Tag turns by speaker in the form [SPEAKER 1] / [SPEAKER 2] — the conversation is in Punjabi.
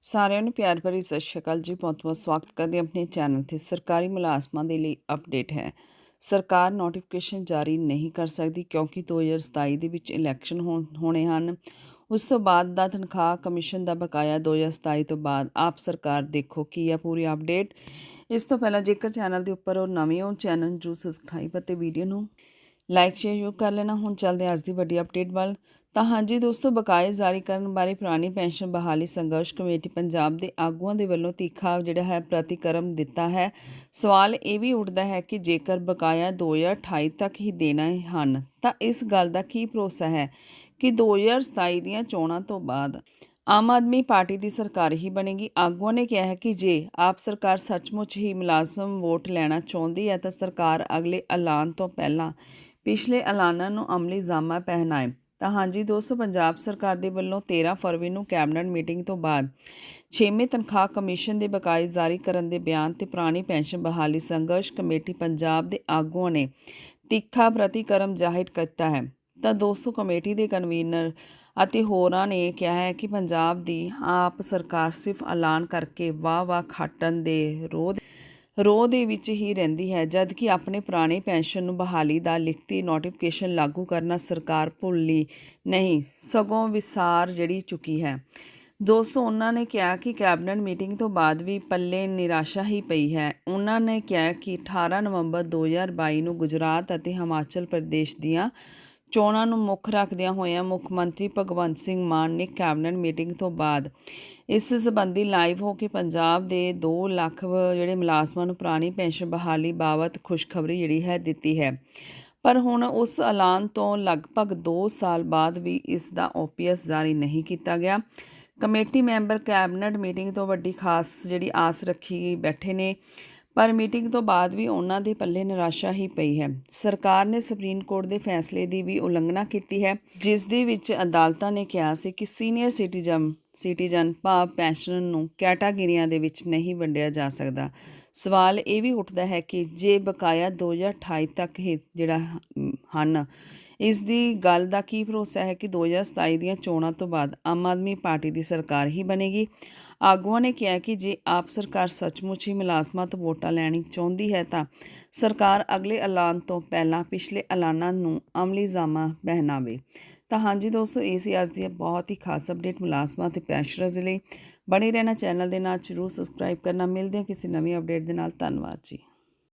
[SPEAKER 1] ਸਾਰਿਆਂ ਨੂੰ ਪਿਆਰ ਭਰੀ ਸਤਿ ਸ਼੍ਰੀ ਅਕਾਲ ਜੀ। ਬਹੁਤ ਬਹੁਤ ਸਵਾਗਤ ਕਰਦੇ ਆਪਣੇ ਚੈਨਲ ਤੇ। ਸਰਕਾਰੀ ਮੁਲਾਜ਼ਮਾਂ ਦੇ ਲਈ ਅਪਡੇਟ ਹੈ। ਸਰਕਾਰ ਨੋਟੀਫਿਕੇਸ਼ਨ ਜਾਰੀ ਨਹੀਂ ਕਰ ਸਕਦੀ ਕਿਉਂਕਿ 2027 ਦੇ ਵਿੱਚ ਇਲੈਕਸ਼ਨ ਹੋਣ- ਹੋਣੇ ਹਨ। ਉਸ ਤੋਂ ਬਾਅਦ ਦਾ ਤਨਖਾਹ ਕਮਿਸ਼ਨ ਦਾ ਬਕਾਇਆ 2027 ਤੋਂ ਬਾਅਦ ਆਪ ਸਰਕਾਰ ਦੇਖੋ ਕੀ ਹੈ ਪੂਰੀ ਅਪਡੇਟ ਇਸ ਤੋਂ ਪਹਿਲਾਂ ਜੇਕਰ ਚੈਨਲ ਦੇ ਉੱਪਰ ਉਹ ਨਵੇਂ ਹੋ, ਚੈਨਲ ਨੂੰ ਸਬਸਕ੍ਰਾਈਬ ਅਤੇ ਵੀਡੀਓ ਨੂੰ ਲਾਈਕ ਸ਼ੇਅਰ ਜ਼ਰੂਰ ਕਰ ਲੈਣਾ। ਹੁਣ ਚੱਲਦੇ ਹਾਂ ਅੱਜ ਦੀ ਵੱਡੀ ਅਪਡੇਟ ਵੱਲ। ਤਾਂ ਹਾਂਜੀ ਦੋਸਤੋ, ਬਕਾਏ ਜਾਰੀ ਕਰਨ ਬਾਰੇ ਪੁਰਾਣੀ ਪੈਨਸ਼ਨ ਬਹਾਲੀ ਸੰਘਰਸ਼ ਕਮੇਟੀ ਪੰਜਾਬ ਦੇ ਆਗੂਆਂ ਦੇ ਵੱਲੋਂ ਤੀਖਾ ਜਿਹੜਾ ਹੈ ਪ੍ਰਤੀਕਰਮ ਦਿੱਤਾ ਹੈ। ਸਵਾਲ ਇਹ ਵੀ ਉੱਠਦਾ ਹੈ ਕਿ ਜੇਕਰ ਬਕਾਇਆ 2028 ਤੱਕ ਹੀ ਦੇਣਾ ਹਨ, ਤਾਂ ਇਸ ਗੱਲ ਦਾ ਕੀ ਭਰੋਸਾ ਹੈ ਕਿ 2027 ਦੀਆਂ ਚੋਣਾਂ ਤੋਂ ਬਾਅਦ ਆਮ ਆਦਮੀ ਪਾਰਟੀ ਦੀ ਸਰਕਾਰ ਹੀ ਬਣੇਗੀ? ਆਗੂਆਂ ਨੇ ਕਿਹਾ ਹੈ ਕਿ ਜੇ ਆਪ ਸਰਕਾਰ ਸੱਚਮੁੱਚ ਹੀ ਮੁਲਾਜ਼ਮ ਵੋਟ ਲੈਣਾ ਚਾਹੁੰਦੀ ਹੈ, ਤਾਂ ਸਰਕਾਰ ਅਗਲੇ ਐਲਾਨ ਤੋਂ ਪਹਿਲਾਂ ਪਿਛਲੇ ਐਲਾਨਾਂ ਨੂੰ ਅਮਲੀ ਜਾਮਾ ਪਹਿਨਾਏ। ਤਾਂ ਹਾਂਜੀ ਦੋਸਤੋ, ਪੰਜਾਬ ਸਰਕਾਰ ਦੇ ਵੱਲੋਂ 13 ਫਰਵਰੀ ਨੂੰ ਕੈਬਨਿਟ ਮੀਟਿੰਗ ਤੋਂ ਬਾਅਦ 6ਵੇਂ ਤਨਖਾਹ ਕਮਿਸ਼ਨ ਦੇ ਬਕਾਏ ਜਾਰੀ ਕਰਨ ਦੇ ਬਿਆਨ ਤੇ ਪੁਰਾਣੀ ਪੈਨਸ਼ਨ ਬਹਾਲੀ ਸੰਘਰਸ਼ ਕਮੇਟੀ ਪੰਜਾਬ ਦੇ ਆਗੂਆਂ ਨੇ ਤਿੱਖਾ ਪ੍ਰਤੀਕਰਮ ਜ਼ਾਹਿਰ ਕੀਤਾ ਹੈ। ਤਾਂ ਦੋਸਤੋ, ਕਮੇਟੀ ਦੇ ਕਨਵੀਨਰ ਅਤੇ ਹੋਰਾਂ ਨੇ ਕਿਹਾ ਹੈ ਕਿ ਪੰਜਾਬ ਦੀ ਆਪ ਸਰਕਾਰ ਸਿਰਫ ਐਲਾਨ ਕਰਕੇ ਵਾਹ ਵਾਹ ਖਾਟਣ ਦੇ ਰੋਧ ਰੋਹ ਦੇ ਵਿੱਚ ਹੀ ਰਹਿੰਦੀ ਹੈ ਜਦ ਕਿ ਆਪਣੇ ਪੁਰਾਣੇ ਪੈਨਸ਼ਨ ਨੂੰ ਬਹਾਲੀ ਦਾ ਲਿਖਤੀ ਨੋਟੀਫਿਕੇਸ਼ਨ ਲਾਗੂ ਕਰਨਾ ਸਰਕਾਰ ਭੁੱਲੀ ਨਹੀਂ, ਸਗੋਂ ਵਿਸਾਰ ਜਿਹੜੀ ਚੁੱਕੀ ਹੈ। ਦੋਸਤੋ, ਉਹਨਾਂ ਨੇ ਕਿਹਾ ਕਿ ਕੈਬਨਿਟ ਮੀਟਿੰਗ ਤੋਂ ਬਾਅਦ ਵੀ ਪੱਲੇ ਨਿਰਾਸ਼ਾ ਹੀ ਪਈ ਹੈ। ਉਹਨਾਂ ਨੇ ਕਿਹਾ ਕਿ 18 ਨਵੰਬਰ 2022 ਨੂੰ ਗੁਜਰਾਤ ਅਤੇ ਹਿਮਾਚਲ ਪ੍ਰਦੇਸ਼ ਦੀਆਂ ਚੋਣਾਂ ਨੂੰ ਮੁੱਖ ਰੱਖਦਿਆਂ ਹੋਇਆਂ ਮੁੱਖ ਮੰਤਰੀ ਭਗਵੰਤ ਸਿੰਘ ਮਾਨ ਨੇ ਕੈਬਨਿਟ ਮੀਟਿੰਗ ਤੋਂ ਬਾਅਦ ਇਸ ਸੰਬੰਧੀ ਲਾਈਵ ਹੋ ਕੇ ਪੰਜਾਬ ਦੇ 2 ਲੱਖ ਜਿਹੜੇ ਮੁਲਾਜ਼ਮਾਂ ਨੂੰ ਪੁਰਾਣੀ ਪੈਨਸ਼ਨ ਬਹਾਲੀ ਬਾਬਤ ਖੁਸ਼ਖਬਰੀ ਜਿਹੜੀ ਹੈ ਦਿੱਤੀ ਹੈ। ਪਰ ਹੁਣ ਉਸ ਐਲਾਨ ਤੋਂ ਲਗਭਗ 2 ਸਾਲ ਬਾਅਦ ਵੀ ਇਸ ਦਾ ਓਪੀਐਸ ਜਾਰੀ ਨਹੀਂ ਕੀਤਾ ਗਿਆ। ਕਮੇਟੀ ਮੈਂਬਰ ਕੈਬਨਿਟ ਮੀਟਿੰਗ ਤੋਂ ਵੱਡੀ ਖਾਸ ਜਿਹੜੀ ਆਸ ਰੱਖੀ ਬੈਠੇ ਨੇ। ਪਰ ਮੀਟਿੰਗ ਤੋਂ ਬਾਅਦ ਵੀ ਉਹਨਾਂ ਦੇ ਪੱਲੇ ਨਿਰਾਸ਼ਾ ਹੀ ਪਈ ਹੈ। ਸਰਕਾਰ ਨੇ ਸੁਪਰੀਮ ਕੋਰਟ ਦੇ ਫੈਸਲੇ ਦੀ ਵੀ ਉਲੰਘਣਾ ਕੀਤੀ ਹੈ, ਜਿਸ ਦੇ ਵਿੱਚ ਅਦਾਲਤਾਂ ਨੇ ਕਿਹਾ ਸੀ ਕਿ ਸੀਨੀਅਰ ਸਿਟੀਜ਼ਨ ਸਿਟੀਜ਼ਨ ਭਾਵ ਪੈਨਸ਼ਨ ਨੂੰ ਕੈਟਾਗਰੀਆਂ ਦੇ ਵਿੱਚ ਨਹੀਂ ਵੰਡਿਆ ਜਾ ਸਕਦਾ। ਸਵਾਲ ਇਹ ਵੀ ਉੱਠਦਾ ਹੈ ਕਿ ਜੇ ਬਕਾਇਆ 2028 ਤੱਕ ਹੀ ਜਿਹੜਾ ਹਨ। ਇਸ ਦੀ ਗੱਲ ਦਾ ਕੀ ਭਰੋਸਾ ਹੈ ਕਿ 2027 ਦੀਆਂ ਚੋਣਾਂ ਤੋਂ ਬਾਅਦ ਆਮ ਆਦਮੀ ਪਾਰਟੀ ਦੀ ਸਰਕਾਰ ਹੀ ਬਣੇਗੀ? ਆਗੂਆਂ ਨੇ ਕਿਹਾ ਕਿ ਜੇ ਆਪ ਸਰਕਾਰ ਸੱਚਮੁੱਚ ਹੀ ਮੁਲਾਜ਼ਮਾਂ ਤੋਂ ਵੋਟਾਂ ਲੈਣੀ ਚਾਹੁੰਦੀ ਹੈ ਤਾਂ ਸਰਕਾਰ ਅਗਲੇ ਐਲਾਨ ਤੋਂ ਪਹਿਲਾਂ ਪਿਛਲੇ ਐਲਾਨਾਂ ਨੂੰ ਅਮਲੀ ਜਾਮਾ ਪਹਿਨਾਵੇ। ਤਾਂ ਹਾਂਜੀ ਦੋਸਤੋ, ਇਹ ਸੀ ਅੱਜ ਦੀ ਬਹੁਤ ਹੀ ਖਾਸ ਅਪਡੇਟ ਮੁਲਾਜ਼ਮਾਂ ਤੇ ਪੈਨਸ਼ਨਰਜ਼ ਲਈ। ਬਣੇ ਰਹਿਣਾ ਚੈਨਲ ਦੇ ਨਾਲ ਜਰੂਰ ਸਬਸਕ੍ਰਾਈਬ ਕਰਨਾ। ਮਿਲਦੇ ਹਾਂ ਕਿਸੇ ਨਵੀਂ ਅਪਡੇਟ ਦੇ ਨਾਲ। ਧੰਨਵਾਦ ਜੀ।